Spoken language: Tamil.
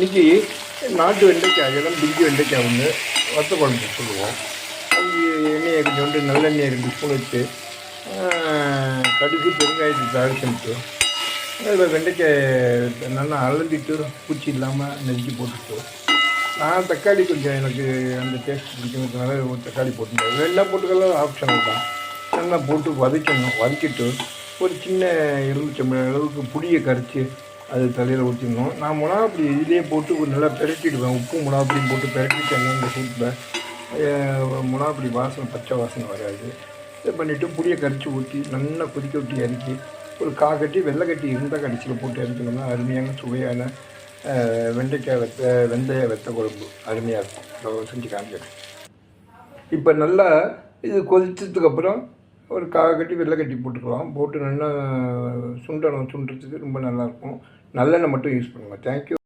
இன்றைக்கி நாட்டு வெண்டைக்காய் இதெல்லாம் பிஞ்சு வெண்டைக்காய் ஒன்று வத்த குழம்பு சொல்லுவோம். அது எண்ணெயை கொஞ்சோண்டு நல்லெண்ணெயை ரெண்டு ஸ்பூன் வச்சு கடுகு பெருங்காயத்தை தாழ்த்துட்டு அதில் வெண்டைக்காய் நல்லா அலந்திட்டு பூச்சி இல்லாமல் நெருக்கி போட்டுட்டு நான் தக்காளி கொஞ்சம் எனக்கு அந்த டேஸ்ட் பிடிக்கிறதுனால ஒரு தக்காளி போட்டுருந்தேன். எல்லாம் போட்டுக்கலாம் ஆப்ஷனல் தான். நல்லா போட்டு வதக்கணும் வதக்கிட்டு ஒரு சின்ன எலுமிச்சம்பழம் அளவுக்கு புளியை கரைச்சி அது தலையில் ஊற்றிடணும் நான் மிளகாப்பொடி இதிலே போட்டு ஒரு நல்லா பிரட்டிடுவேன். உப்பு மிளகாப்பொடியும் போட்டு பிரட்டிட்டேன்னா இந்த சூட்டில் மிளகாப்பொடி வாசனை பச்சை வாசனை வராது. இதை பண்ணிவிட்டு புளியை கரைச்சி ஊற்றி நல்லா கொதிக்க விட்டு இறக்கி ஒரு காக்கட்டி வெள்ளைக்கட்டி இருந்தால் கடிச்சில் போட்டு இறக்கணும்னா அருமையான சுவையான வெண்டைக்காய் வெத்த வெந்தய வெத்த குழம்பு அருமையாக இருக்கும். செஞ்சு காமிக்கிறேன். இப்போ நல்லா இது கொதிச்சதுக்கப்புறம் ஒரு காக கட்டி வெள்ளை கட்டி போட்டுக்கலாம். போட்டு நல்லா சுண்டணும் சுண்டுறதுக்கு ரொம்ப நல்லாயிருக்கும் நல்லெண்ணெய் மட்டும் யூஸ் பண்ணுங்கள் தேங்க்யூ